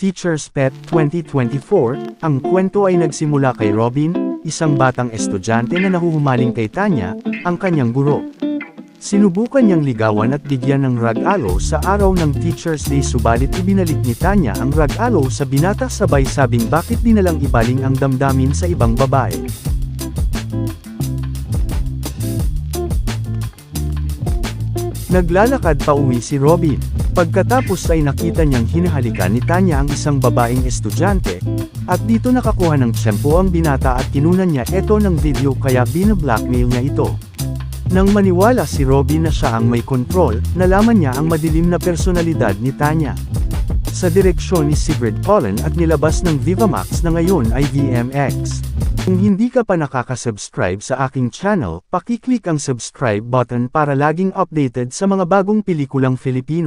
Teacher's Pet 2024, ang kwento ay nagsimula kay Robin, isang batang estudyante na nahuhumaling kay Tanya, ang kanyang guro. Sinubukan niyang ligawan at bigyan ng rag-alo sa araw ng Teacher's Day subalit ibinalik ni Tanya ang rag-alo sa binata sabay sabing bakit di nalang ibaling ang damdamin sa ibang babae. Naglalakad pa uwi si Robin. Pagkatapos ay nakita niyang hinahalikan ni Tanya ang isang babaeng estudyante, at dito nakakuha ng tiyempo ang binata at kinunan niya ito ng video kaya binablackmail niya ito. Nang maniwala si Robin na siya ang may kontrol, nalaman niya ang madilim na personalidad ni Tanya. Sa direksyon ni Sigrid Pollen at nilabas ng Vivamax na ngayon ay VMX. Kung hindi ka pa nakaka-subscribe sa aking channel, pakiclick ang subscribe button para laging updated sa mga bagong pelikulang Filipino.